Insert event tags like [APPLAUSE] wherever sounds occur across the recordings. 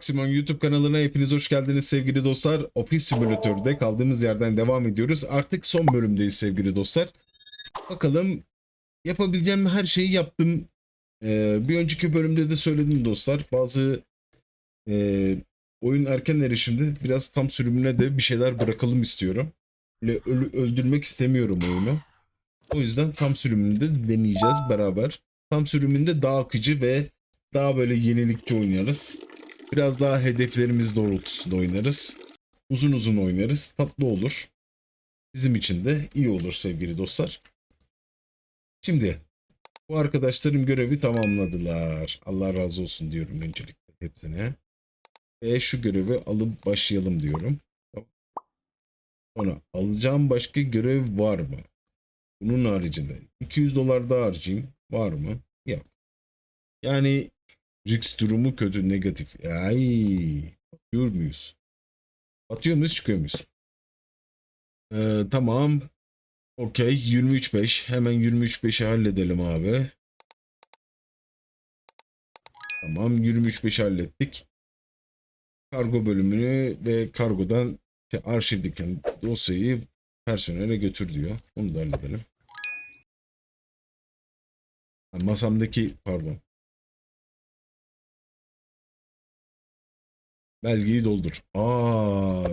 Aksimon YouTube kanalına hepiniz hoş geldiniz sevgili dostlar. Ofis Simülatör'de kaldığımız yerden devam ediyoruz. Artık son bölümdeyiz sevgili dostlar. Bakalım yapabileceğim her şeyi yaptım. Ee, bir önceki bölümde de söyledim dostlar. Bazı e, oyun erken erişimde biraz tam sürümüne de bir şeyler bırakalım istiyorum. Böyle öldürmek istemiyorum oyunu. O yüzden tam sürümünde deneyeceğiz beraber. Tam sürümünde daha akıcı ve daha böyle yenilikçi oynarız. Biraz daha hedeflerimiz doğrultusunda oynarız. Uzun uzun oynarız. Tatlı olur. Bizim için de iyi olur sevgili dostlar. Şimdi bu arkadaşlarım görevi tamamladılar. Allah razı olsun diyorum öncelikle hepsine. Ve şu görevi alıp başlayalım diyorum. Sonra alacağım başka görev var mı? Bunun haricinde 200 dolar daha harcayayım. Var mı? Yok. Yani Rix durumu kötü, negatif. Ay, batıyor muyuz? Batıyor muyuz, çıkıyor muyuz? Ee, tamam. Okey, 23.5. Hemen 23.5'i halledelim abi. Tamam, 23.5 hallettik. Kargo bölümünü ve kargodan arşivdeki dosyayı personele götür diyor. Onu da halledelim. Ha, Masamdaki, pardon. Belgeyi doldur. Aa,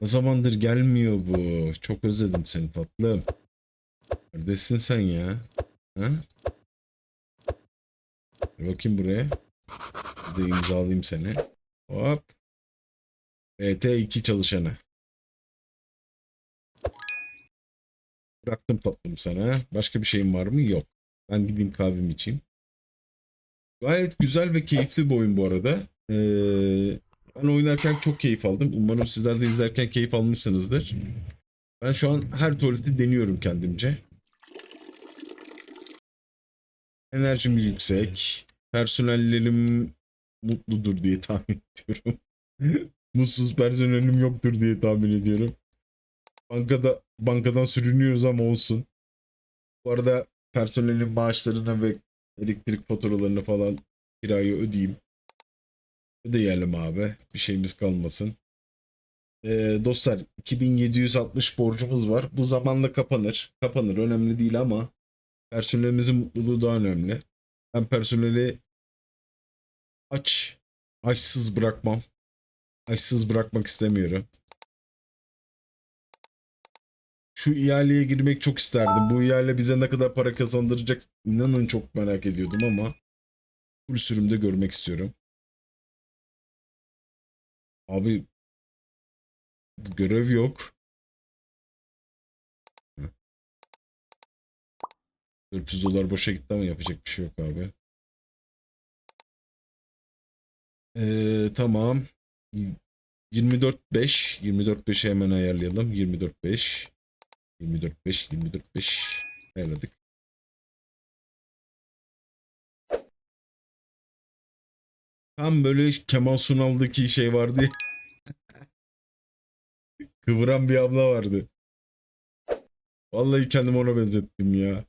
ne zamandır gelmiyor bu. Çok özledim seni tatlım. Neredesin sen ya? Ha? Bakayım buraya. Bir de imzalayayım seni. Hop. BT2 çalışanı. Bıraktım tatlım sana. Başka bir şeyim var mı? Yok. Ben gideyim kahvemi içeyim. Gayet güzel ve keyifli bir oyun bu arada. Ee, ben oynarken çok keyif aldım. Umarım sizler de izlerken keyif almışsınızdır. Ben şu an her tuvaleti deniyorum kendimce. Enerjim yüksek. Personellerim mutludur diye tahmin ediyorum. [LAUGHS] Mutsuz personelim yoktur diye tahmin ediyorum. Bankada bankadan sürünüyoruz ama olsun. Bu arada personelin maaşlarına ve elektrik faturalarını falan kirayı ödeyeyim. Ödeyelim abi. Bir şeyimiz kalmasın. Ee, dostlar 2760 borcumuz var. Bu zamanla kapanır. Kapanır. Önemli değil ama personelimizin mutluluğu daha önemli. Ben personeli aç, açsız bırakmam. Açsız bırakmak istemiyorum. Şu ihaleye girmek çok isterdim. Bu ihale bize ne kadar para kazandıracak inanın çok merak ediyordum ama full sürümde görmek istiyorum. Abi görev yok. Hı. 400 dolar boşa gitti ama yapacak bir şey yok abi. Ee, tamam. 24.5 24.5'i hemen ayarlayalım. 24.5 24.5 24.5 ayarladık. Tam böyle Kemal Sunal'daki şey vardı ya. [LAUGHS] Kıvıran bir abla vardı. Vallahi kendimi ona benzettim ya.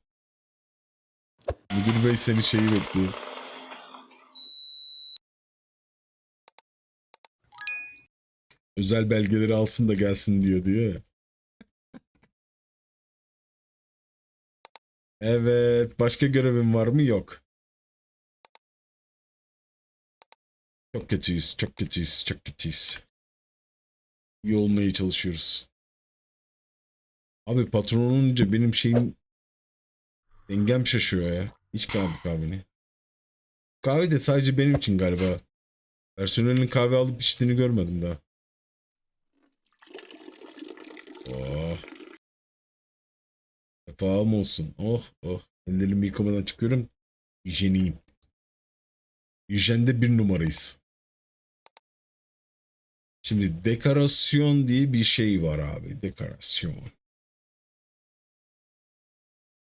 Müdür bey seni şeyi bekliyor. Özel belgeleri alsın da gelsin diyor diyor ya. Evet. Başka görevim var mı? Yok. Çok kötüyüz. Çok kötüyüz. Çok kötüyüz. İyi olmaya çalışıyoruz. Abi patron olunca benim şeyim dengem şaşıyor ya. İç kahve kahveni. Kahve de sadece benim için galiba. Personelin kahve alıp içtiğini görmedim daha. Oh. Şafağım olsun. Oh oh. Ellerimi yıkamadan çıkıyorum. Hijyeniyim. Hijyende bir numarayız. Şimdi dekorasyon diye bir şey var abi. Dekorasyon.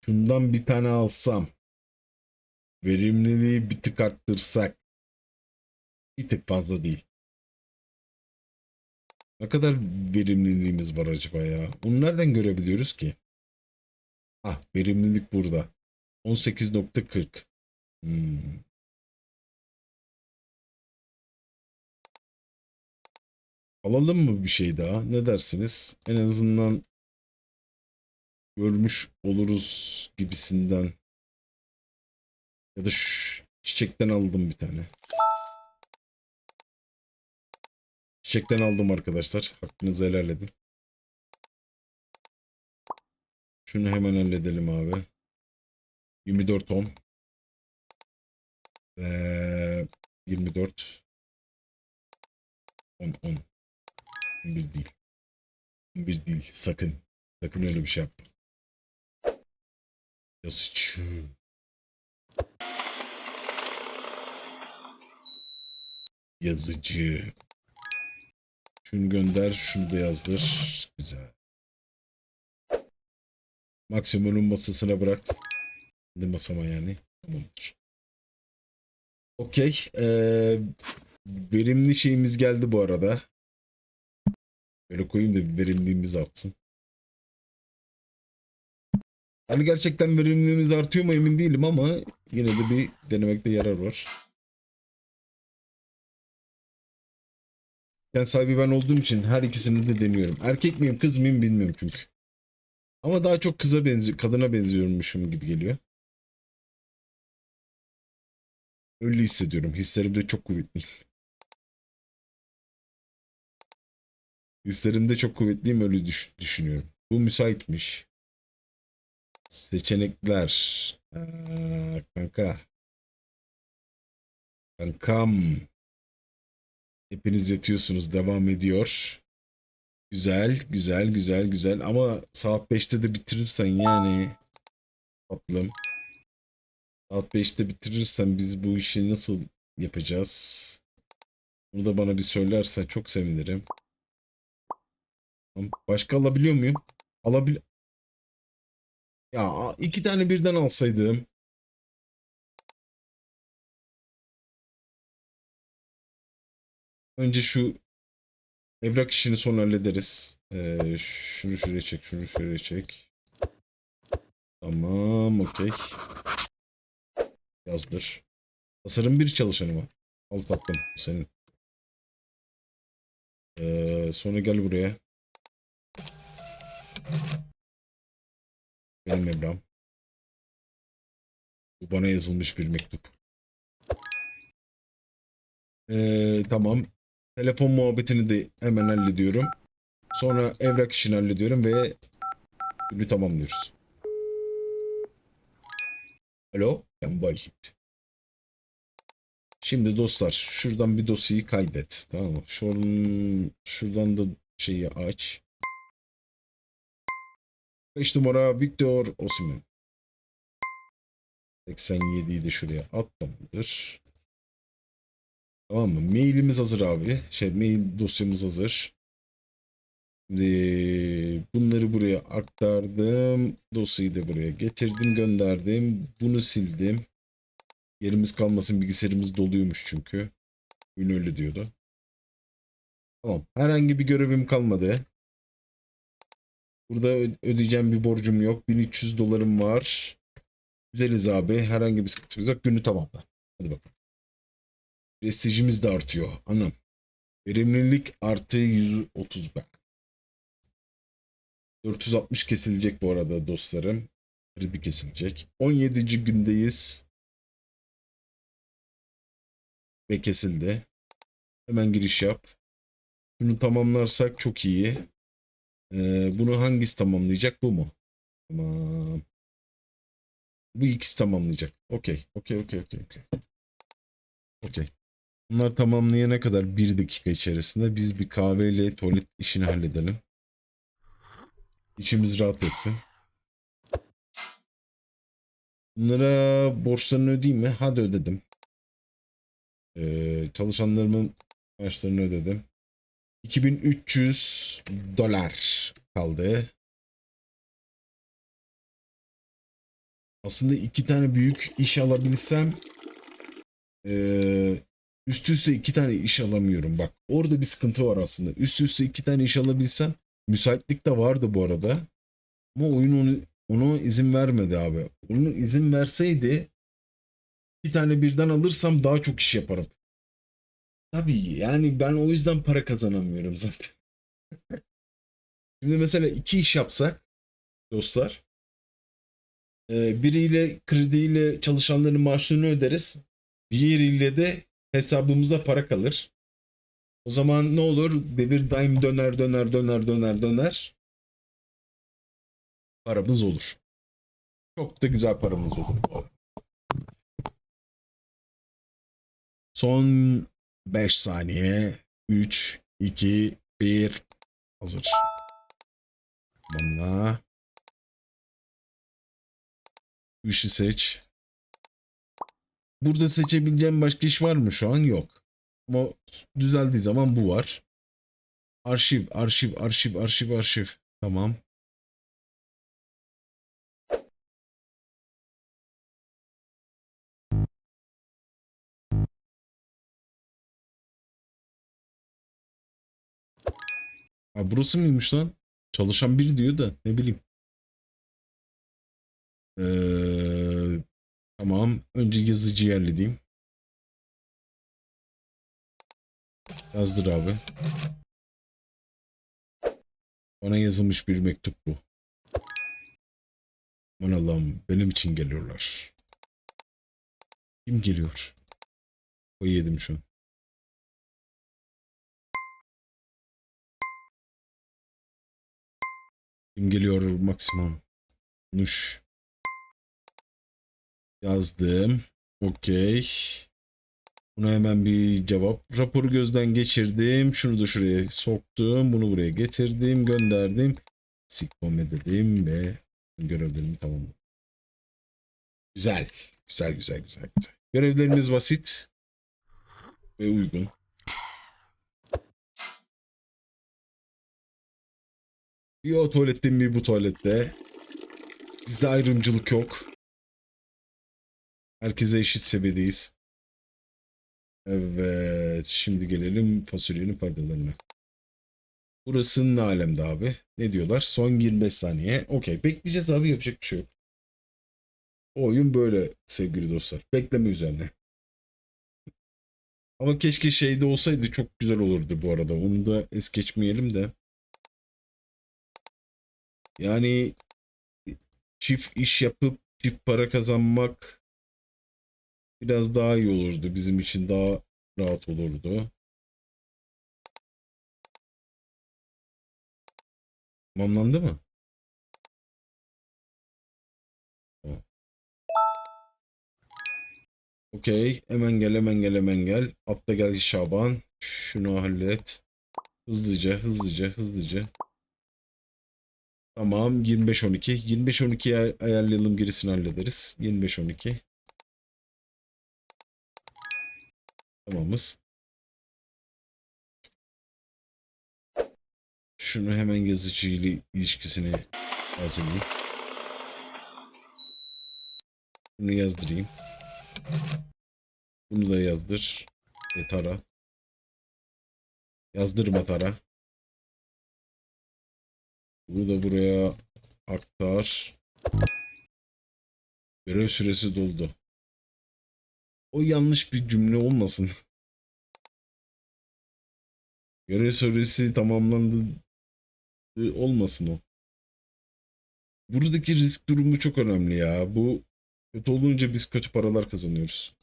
Şundan bir tane alsam. Verimliliği bir tık arttırsak. Bir tık fazla değil. Ne kadar verimliliğimiz var acaba ya? Bunu nereden görebiliyoruz ki? Ah verimlilik burada. 18.40. Hmm. Alalım mı bir şey daha? Ne dersiniz? En azından görmüş oluruz gibisinden. Ya da şu çiçekten aldım bir tane. Çiçekten aldım arkadaşlar. Hakkınızı helal edin. Şunu hemen halledelim abi. 24 10. Ee, 24 10 10. 11 değil. 11 değil. Sakın. Sakın öyle bir şey yapma. Yazıcı. Yazıcı. Şunu gönder, şunu da yazdır. Güzel. Maksimum'un masasına bırak. Ne masama yani? Tamamdır. Okey. Ee, verimli şeyimiz geldi bu arada. Böyle koyayım da verimliliğimiz artsın. Hani gerçekten verimliliğimiz artıyor mu emin değilim ama yine de bir denemekte yarar var. Yani sahibi ben olduğum için her ikisini de deniyorum. Erkek miyim kız mıyım bilmiyorum çünkü. Ama daha çok kıza benziyor, kadına benziyormuşum gibi geliyor. Öyle hissediyorum. Hislerim de çok kuvvetliyim. Hislerimde çok kuvvetliyim öyle düş- düşünüyorum. Bu müsaitmiş. Seçenekler. Aa, kanka. Kankam. Hepiniz yatıyorsunuz. Devam ediyor. Güzel, güzel, güzel, güzel. Ama saat 5'te de bitirirsen yani tatlım. Saat 5'te bitirirsen biz bu işi nasıl yapacağız? Bunu da bana bir söylersen çok sevinirim. Başka alabiliyor muyum? Alabil... Ya iki tane birden alsaydım. Önce şu evrak işini sonra hallederiz. Ee, şunu şuraya çek, şunu şuraya çek. Tamam, okey. Yazdır. Tasarım bir çalışanı var. Al tatlım, senin. Ee, sonra gel buraya. Benim Emrah'ım. Bu bana yazılmış bir mektup. Ee, tamam. Telefon muhabbetini de hemen hallediyorum. Sonra evrak işini hallediyorum ve günü tamamlıyoruz. Alo, ben Bayhit. Şimdi dostlar, şuradan bir dosyayı kaydet. Tamam mı? Şuradan, şuradan da şeyi aç. 5 numara Victor Osimhen. 87'yi de şuraya at tamamdır. Tamam mı? Mailimiz hazır abi. Şey mail dosyamız hazır. Şimdi bunları buraya aktardım. Dosyayı da buraya getirdim, gönderdim. Bunu sildim. Yerimiz kalmasın bilgisayarımız doluyormuş çünkü. Gün öyle diyordu. Tamam. Herhangi bir görevim kalmadı. Burada ödeyeceğim bir borcum yok. 1300 dolarım var. Güzeliz abi. Herhangi bir sıkıntımız yok. Günü tamamla. Hadi bakalım. Prestijimiz de artıyor. Anam. Verimlilik artı 130 ben. 460 kesilecek bu arada dostlarım. Kredi kesilecek. 17. gündeyiz. Ve kesildi. Hemen giriş yap. Şunu tamamlarsak çok iyi. Ee, bunu hangisi tamamlayacak? Bu mu? Tamam. Bu ikisi tamamlayacak. Okey. Okey, okey, okey, okey. Okey. Bunlar tamamlayana kadar bir dakika içerisinde biz bir kahveyle tuvalet işini halledelim. İçimiz rahat etsin. Bunlara borçlarını ödeyeyim mi? Hadi ödedim. Ee, çalışanlarımın maaşlarını ödedim. 2300 dolar kaldı. Aslında iki tane büyük iş alabilsem ee, üst üste iki tane iş alamıyorum. Bak orada bir sıkıntı var aslında. Üst üste iki tane iş alabilsem müsaitlik de vardı bu arada. Ama oyun onu, onu izin vermedi abi. Onu izin verseydi iki tane birden alırsam daha çok iş yaparım. Tabii yani ben o yüzden para kazanamıyorum zaten. Şimdi mesela iki iş yapsak dostlar. e, Biriyle krediyle çalışanların maaşlarını öderiz. Diğeriyle de hesabımıza para kalır. O zaman ne olur? Devir daim döner döner döner döner döner. Paramız olur. Çok da güzel paramız olur. Son 5 saniye. 3, 2, 1. Hazır. Tamamla. Bu işi seç. Burada seçebileceğim başka iş var mı? Şu an yok. Ama düzeldiği zaman bu var. Arşiv, arşiv, arşiv, arşiv, arşiv. Tamam. Ha, burası mıymış lan? Çalışan biri diyor da ne bileyim. Ee, tamam. Önce yazıcıyı halledeyim. Yazdır abi. Bana yazılmış bir mektup bu. Aman Allah'ım benim için geliyorlar. Kim geliyor? O yedim şu an. Kim geliyor maksimum? Nuş. Yazdım. Okey. Buna hemen bir cevap. Raporu gözden geçirdim. Şunu da şuraya soktum. Bunu buraya getirdim. Gönderdim. Sikkome dedim ve görevlerimi tamamladım. Güzel. Güzel güzel güzel güzel. Görevlerimiz basit ve uygun. Bir o tuvalette bir bu tuvalette. Bizde ayrımcılık yok. Herkese eşit seviyedeyiz. Evet. Şimdi gelelim fasulyenin faydalarına. Burası ne alemde abi? Ne diyorlar? Son 25 saniye. Okey. Bekleyeceğiz abi. Yapacak bir şey yok. O oyun böyle sevgili dostlar. Bekleme üzerine. Ama keşke şeyde olsaydı çok güzel olurdu bu arada. Onu da es geçmeyelim de. Yani çift iş yapıp çift para kazanmak biraz daha iyi olurdu. Bizim için daha rahat olurdu. Tamamlandı mı? Okey. Hemen gel hemen gel hemen gel. Atla gel Şaban. Şunu hallet. Hızlıca hızlıca hızlıca. Tamam 25-12. 25-12'ye ay- ayarlayalım gerisini hallederiz. 25-12. Tamamız. Şunu hemen yazıcı ile ilişkisini hazırlayayım. Bunu yazdırayım. Bunu da yazdır. E, tara. Yazdırma tara. Bunu da buraya aktar. Görev süresi doldu. O yanlış bir cümle olmasın. [LAUGHS] Görev süresi tamamlandı olmasın o. Buradaki risk durumu çok önemli ya. Bu kötü olunca biz kötü paralar kazanıyoruz.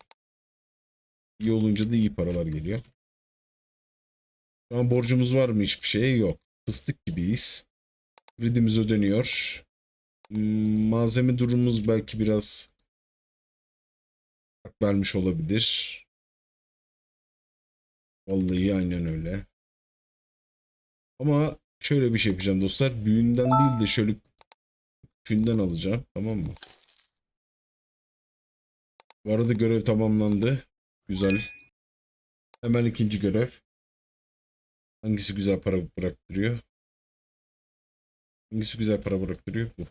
İyi olunca da iyi paralar geliyor. Şu an borcumuz var mı? Hiçbir şey yok. Fıstık gibiyiz. Kredimiz ödeniyor. Hmm, Malzeme durumumuz belki biraz vermiş olabilir. Vallahi aynen öyle. Ama şöyle bir şey yapacağım dostlar. Büyüğünden değil de şöyle küçüğünden alacağım. Tamam mı? Bu arada görev tamamlandı. Güzel. Hemen ikinci görev. Hangisi güzel para bıraktırıyor? Hangisi güzel para bıraktırıyor? Bu.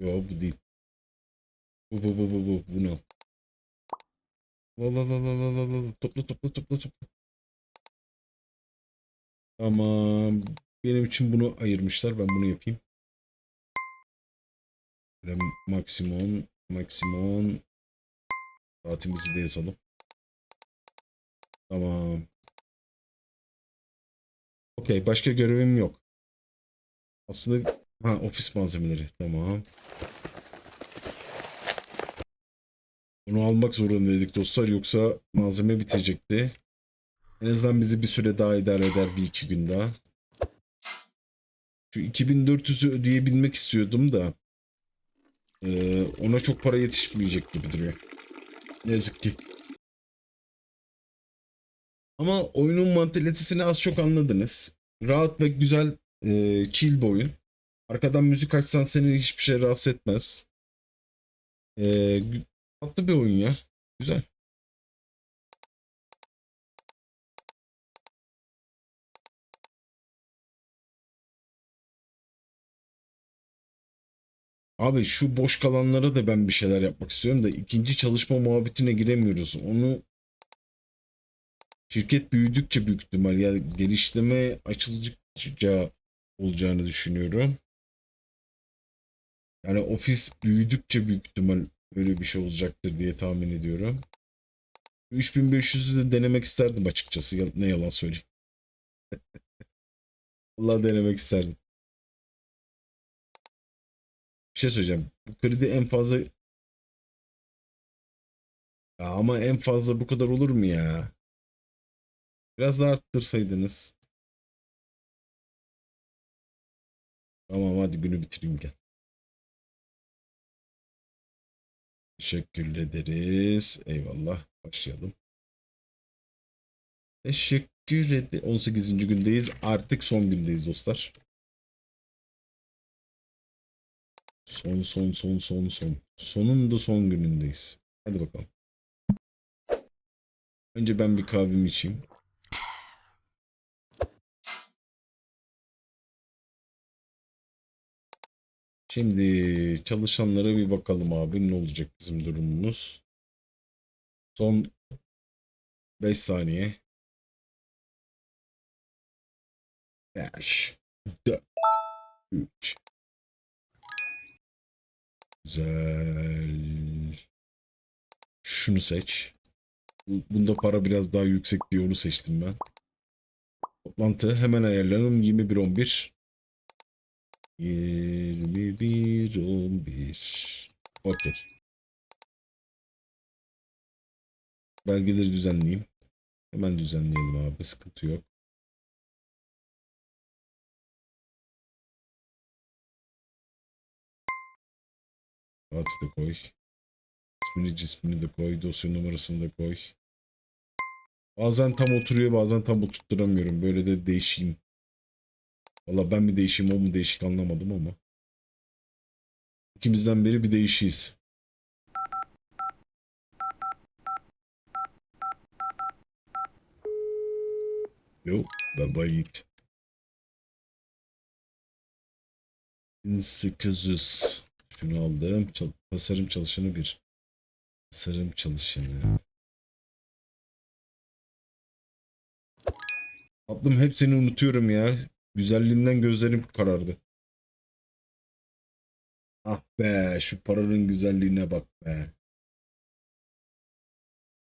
Yo bu değil. Bu bu bu bu bu. Bu ne? La la la la la la la. Topla topla topla topla. Tamam. Benim için bunu ayırmışlar. Ben bunu yapayım. Böyle maksimum maksimum saatimizi de yazalım. Tamam. Okey başka görevim yok. Aslında ha ofis malzemeleri tamam. Bunu almak zorundaydık dostlar yoksa malzeme bitecekti. En azından bizi bir süre daha idare eder bir iki gün daha. Şu 2400'ü ödeyebilmek istiyordum da ona çok para yetişmeyecek gibi duruyor. Ne yazık ki. Ama oyunun mantalitesini az çok anladınız. Rahat ve güzel eee chill bir oyun. Arkadan müzik açsan seni hiçbir şey rahatsız etmez. Gü- tatlı bir oyun ya. Güzel. Abi şu boş kalanlara da ben bir şeyler yapmak istiyorum da ikinci çalışma muhabbetine giremiyoruz. Onu şirket büyüdükçe büyük ihtimal yani geliştirme açıldıkça olacağını düşünüyorum. Yani ofis büyüdükçe büyük ihtimal öyle bir şey olacaktır diye tahmin ediyorum. 3500'ü de denemek isterdim açıkçası. Ne yalan söyleyeyim. [LAUGHS] Allah denemek isterdim. Bir şey söyleyeceğim. Bu kredi en fazla ya ama en fazla bu kadar olur mu ya? Biraz daha arttırsaydınız. Tamam hadi günü bitireyim gel. Teşekkür ederiz. Eyvallah. Başlayalım. Teşekkür ederim. 18. gündeyiz. Artık son gündeyiz dostlar. Son son son son son. Sonunda son günündeyiz. Hadi bakalım. Önce ben bir kahvemi içeyim. Şimdi çalışanlara bir bakalım abi ne olacak bizim durumumuz. Son 5 saniye. 5 4 3 Güzel. Şunu seç. Bu- Bunda para biraz daha yüksek diye onu seçtim ben. Toplantı hemen ayarlayalım. 21.11 21.11 Okey. Belgeleri düzenleyeyim. Hemen düzenleyelim abi. Sıkıntı yok. Saati de koy. İsmini cismini de koy. Dosya numarasını da koy. Bazen tam oturuyor bazen tam oturtturamıyorum. Böyle de değişeyim. Valla ben mi değişeyim o mu değişik anlamadım ama. İkimizden biri bir değişiyiz. Yok baba yiğit. 1800. Şunu aldım. Çal- tasarım çalışanı bir. Tasarım çalışanı. Tatlım hepsini unutuyorum ya. Güzelliğinden gözlerim karardı. Ah be şu paranın güzelliğine bak be.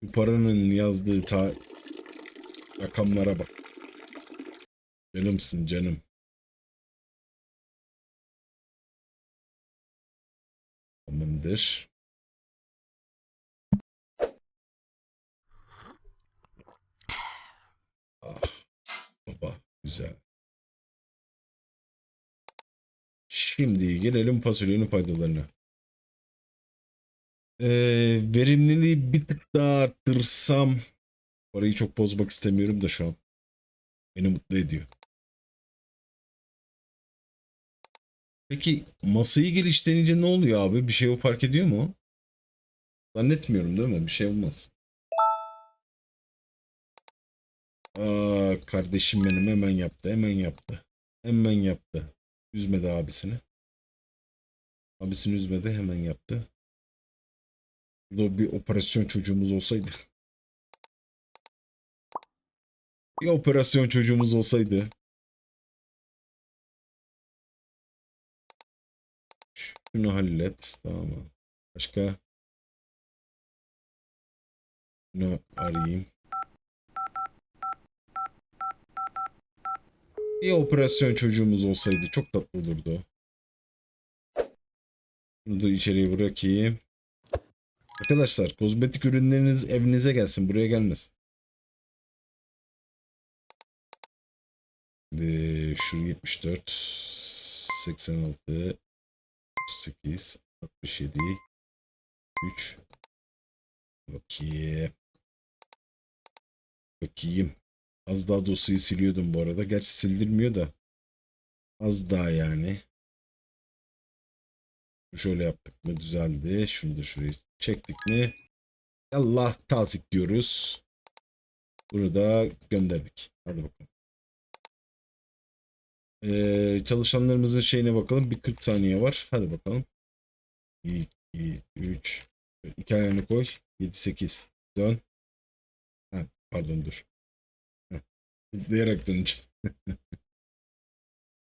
Şu paranın yazdığı ta rakamlara bak. Canımsın canım. Tamamdır. Ah, baba güzel. Şimdi gelelim fasulyenin faydalarına. Ee, verimliliği bir tık daha arttırsam parayı çok bozmak istemiyorum da şu an. Beni mutlu ediyor. Peki masayı geliştirince ne oluyor abi? Bir şey fark ediyor mu? Zannetmiyorum değil mi? Bir şey olmaz. Aa, kardeşim benim hemen yaptı. Hemen yaptı. Hemen yaptı. Üzmedi abisini. Abisini üzmedi. Hemen yaptı. Burada bir operasyon çocuğumuz olsaydı. Bir operasyon çocuğumuz olsaydı. Şunu hallet. Tamam. mı? Başka? Şunu arayayım. Bir operasyon çocuğumuz olsaydı çok tatlı olurdu. Bunu da içeriye bırakayım. Arkadaşlar kozmetik ürünleriniz evinize gelsin. Buraya gelmesin. Şimdi şu 74 86 38 67 3 Bakayım. Bakayım. Az daha dosyayı siliyordum bu arada. Gerçi sildirmiyor da. Az daha yani. Şöyle yaptık mı düzeldi. Şunu da şuraya çektik mi? Allah tazik diyoruz. Bunu da gönderdik. Hadi bakalım. Ee, çalışanlarımızın şeyine bakalım. Bir 40 saniye var. Hadi bakalım. 2, 3, 2 ayağını koy. 7, 8. Dön. Ha, pardon dur. Heh. Tıklayarak döneceğim. [LAUGHS]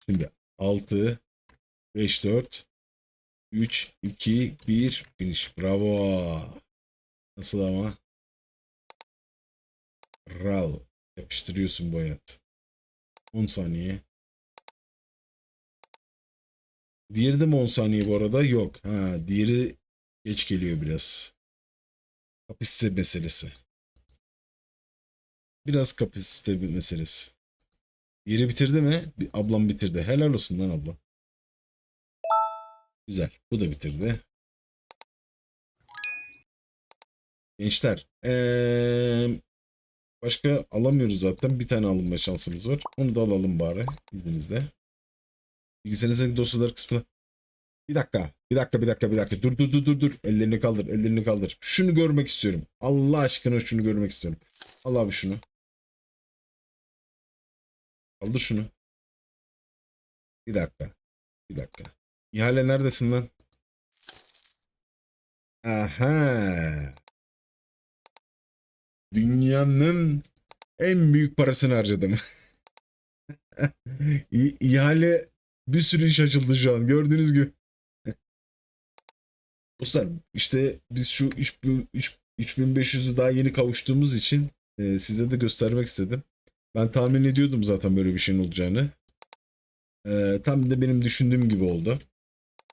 Şimdi 6, 5, 4, 3, 2, 1, finish. Bravo. Nasıl ama? Ral. Yapıştırıyorsun bu hayat. 10 saniye. Diğeri de mi 10 saniye bu arada? Yok. Ha, diğeri geç geliyor biraz. Kapasite meselesi. Biraz kapasite meselesi. Yeri bitirdi mi? Ablam bitirdi. Helal olsun lan abla. Güzel. Bu da bitirdi. Gençler. Eee, başka alamıyoruz zaten. Bir tane alınma şansımız var. Onu da alalım bari. izninizle. Bilgisayarınızdaki dosyalar kısmına. Bir dakika. Bir dakika bir dakika bir dakika. Dur dur dur dur dur. Ellerini kaldır. Ellerini kaldır. Şunu görmek istiyorum. Allah aşkına şunu görmek istiyorum. Al abi şunu. Kaldır şunu. Bir dakika. Bir dakika. İhale neredesin lan? Aha. Dünyanın en büyük parasını harcadım. [LAUGHS] İhale bir sürü iş açıldı şu an. Gördüğünüz gibi. Dostlar işte biz şu 3000 üç- 3500'ü daha yeni kavuştuğumuz için e, size de göstermek istedim. Ben tahmin ediyordum zaten böyle bir şeyin olacağını. E, tam da benim düşündüğüm gibi oldu.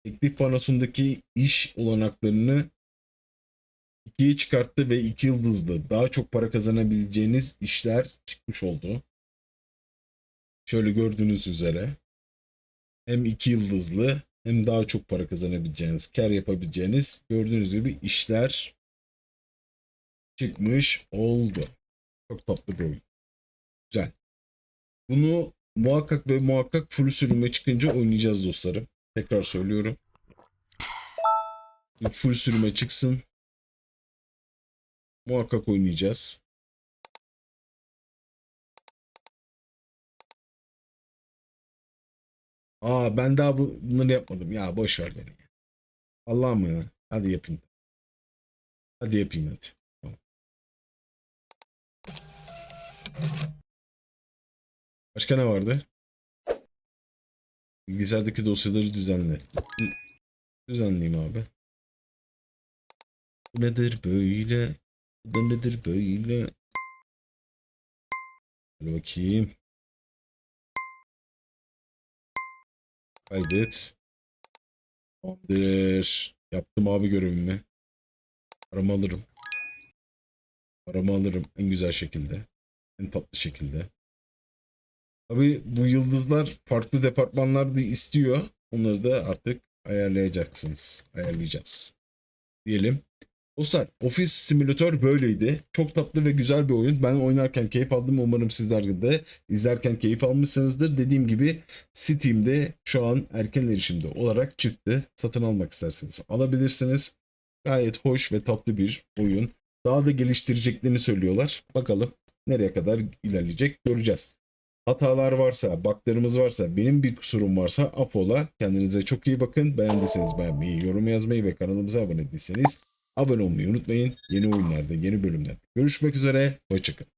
Teklif panosundaki iş olanaklarını ikiye çıkarttı ve iki yıldızlı daha çok para kazanabileceğiniz işler çıkmış oldu. Şöyle gördüğünüz üzere hem iki yıldızlı hem daha çok para kazanabileceğiniz, kar yapabileceğiniz gördüğünüz gibi işler çıkmış oldu. Çok tatlı bir oyun. Güzel. Bunu muhakkak ve muhakkak full sürüme çıkınca oynayacağız dostlarım. Tekrar söylüyorum. Full sürüme çıksın. Muhakkak oynayacağız. Aa ben daha bu- bunları yapmadım. Ya boş ver beni. Allah'ım ya. Hadi yapayım. Hadi yapayım hadi. Başka ne vardı? Bilgisayardaki dosyaları düzenle. Dü- Düzenleyeyim abi. Bu nedir böyle? Bu da nedir böyle? Hadi bakayım. Kaydet. Tamamdır. Yaptım abi görevimi. Paramı alırım. Paramı alırım en güzel şekilde. En tatlı şekilde. Tabii bu yıldızlar farklı departmanlarda istiyor. Onları da artık ayarlayacaksınız. Ayarlayacağız. Diyelim. Dostlar Office Simulator böyleydi. Çok tatlı ve güzel bir oyun. Ben oynarken keyif aldım. Umarım sizler de izlerken keyif almışsınızdır. Dediğim gibi Steam'de şu an erken erişimde olarak çıktı. Satın almak isterseniz alabilirsiniz. Gayet hoş ve tatlı bir oyun. Daha da geliştireceklerini söylüyorlar. Bakalım nereye kadar ilerleyecek göreceğiz. Hatalar varsa, buglarımız varsa, benim bir kusurum varsa affola. Kendinize çok iyi bakın. Beğendiyseniz beğenmeyi, yorum yazmayı ve kanalımıza abone değilseniz abone olmayı unutmayın. Yeni oyunlarda, yeni bölümlerde görüşmek üzere. Hoşçakalın.